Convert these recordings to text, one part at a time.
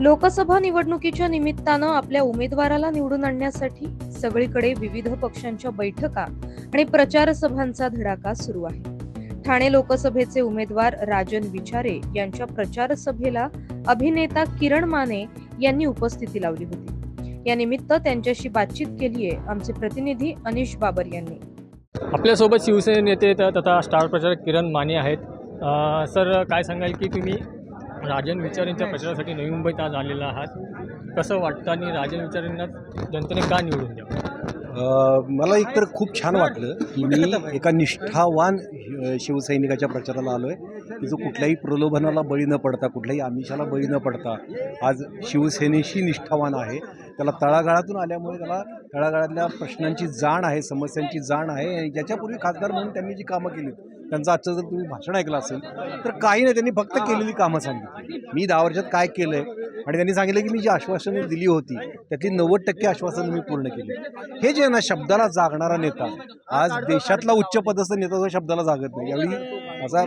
लोकसभा निवडणुकीच्या निमित्तानं आपल्या उमेदवाराला निवडून आणण्यासाठी सगळीकडे विविध पक्षांच्या बैठका आणि प्रचार सभांचा धडाका सुरू आहे. ठाणे लोकसभेचे उमेदवार राजन विचारे यांच्या प्रचार सभेला अभिनेता किरण माने यांनी उपस्थिती लावली होती. या निमित्त त्यांच्याशी बातचीत केली आहे आमचे प्रतिनिधी अनिश बाबर यांनी. आपल्यासोबत शिवसेने नेते तथा स्टार प्रचारक किरण माने आहेत. सर काय सांगाल की तुम्ही राजन विचार यांच्या प्रचारासाठी नवी मुंबईत आज आलेला आहात. कसं वाटतं आणि राजन विचार यांना जनतेने का निवडून द्यावं? मला एकतर खूप छान वाटलं की मी एका निष्ठावान शिवसैनिकाच्या प्रचाराला आलो आहे की जो कुठल्याही प्रलोभनाला बळी न पडता कुठल्याही आमिषाला बळी न पडता आज शिवसेनेशी निष्ठावान आहे. त्याला तळागाळातून आल्यामुळे त्याला तळागाळातल्या प्रश्नांची जाण आहे समस्यांची जाण आहे आणि ज्याच्यापूर्वी खासदार म्हणून त्यांनी जी कामं केली त्यांचं आजचं जर तुम्ही भाषण ऐकलं असेल तर काही नाही त्यांनी फक्त केलेली कामं सांगितली. मी दहा वर्षात काय केलं आहे आणि त्यांनी सांगितलं की मी जी आश्वासनं दिली होती त्यातली नव्वद टक्के आश्वासनं मी पूर्ण केली. हे जे आहे ना शब्दाला जागणारा नेता आज देशातला उच्च पदस्थ नेता जो शब्दाला जागत नाही यावेळी असा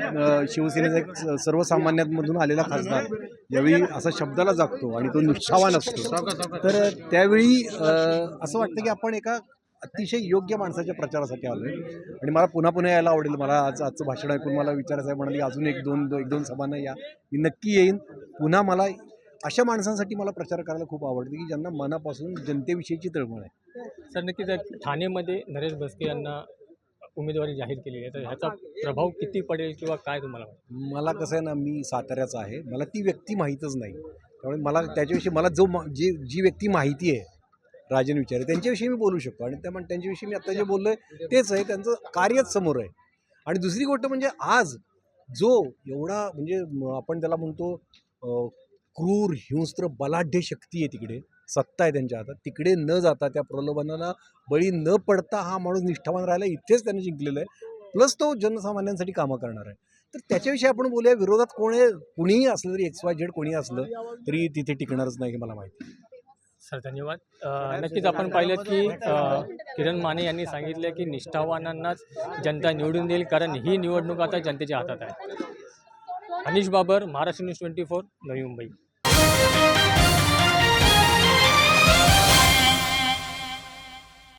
शिवसेनेचा एक स- सर्वसामान्यांमधून आलेला खासदार यावेळी असा शब्दाला जागतो आणि तो निष्ठावान असतो तर त्यावेळी असं वाटतं की आपण एका अतिशय योग्य माणसाच्या प्रचारासाठी आलो आहे आणि मला पुन्हा पुन्हा यायला आवडेल. मला आज आजचं भाषण ऐकून मला विचारायचं आहे म्हणाली अजून एक दोन एक दोन सभांना या. मी नक्की येईन. पुन्हा मला अशा माणसांसाठी मला प्रचार करायला खूप आवडतं की ज्यांना मनापासून जनतेविषयीची तळमळ आहे. सर नक्कीच ठाणेमध्ये नरेश भस्के यांना उमेदवारी जाहीर केली आहे. तर ह्याचा प्रभाव किती पडेल किंवा काय तुम्हाला वाटतं? मला कसं आहे ना मी साताऱ्याचा आहे. मला ती व्यक्ती माहीतच नाही. त्यामुळे मला त्याच्याविषयी मला जो मा- जी जी व्यक्ती माहिती आहे राजन विचारे त्यांच्याविषयी मी बोलू शकतो. आणि त्यामुळे त्यांच्याविषयी मी आत्ता जे बोललो आहे तेच आहे. त्यांचं कार्यच समोर आहे. आणि दुसरी गोष्ट म्हणजे आज जो एवढा म्हणजे आपण त्याला म्हणतो क्रूर हिंस्त्र बलाढ्य शक्ती आहे तिकडे सत्ता आहे त्यांच्या हातात तिकडे न जाता त्या प्रलोभनाला बळी न पडता हा माणूस निष्ठावान राहिला इथेच त्याने जिंकलेलं आहे प्लस तो जनसामान्यांसाठी कामं करणार आहे तर त्याच्याविषयी आपण बोलूया विरोधात कोणी कुणीही असलं तरी एक्स वाय झेड कोणी असलं तरी तिथे टिकणारच नाही हे मला माहिती आहे. सर धन्यवाद नक्कीच आपण पाहिलं की किरण माने यांनी सांगितलं की निष्ठावानांनाच जनता निवडून देईल कारण ही निवडणूक आता जनतेच्या हातात आहे Anish Babar Maharashtra news twenty four Navi Mumbai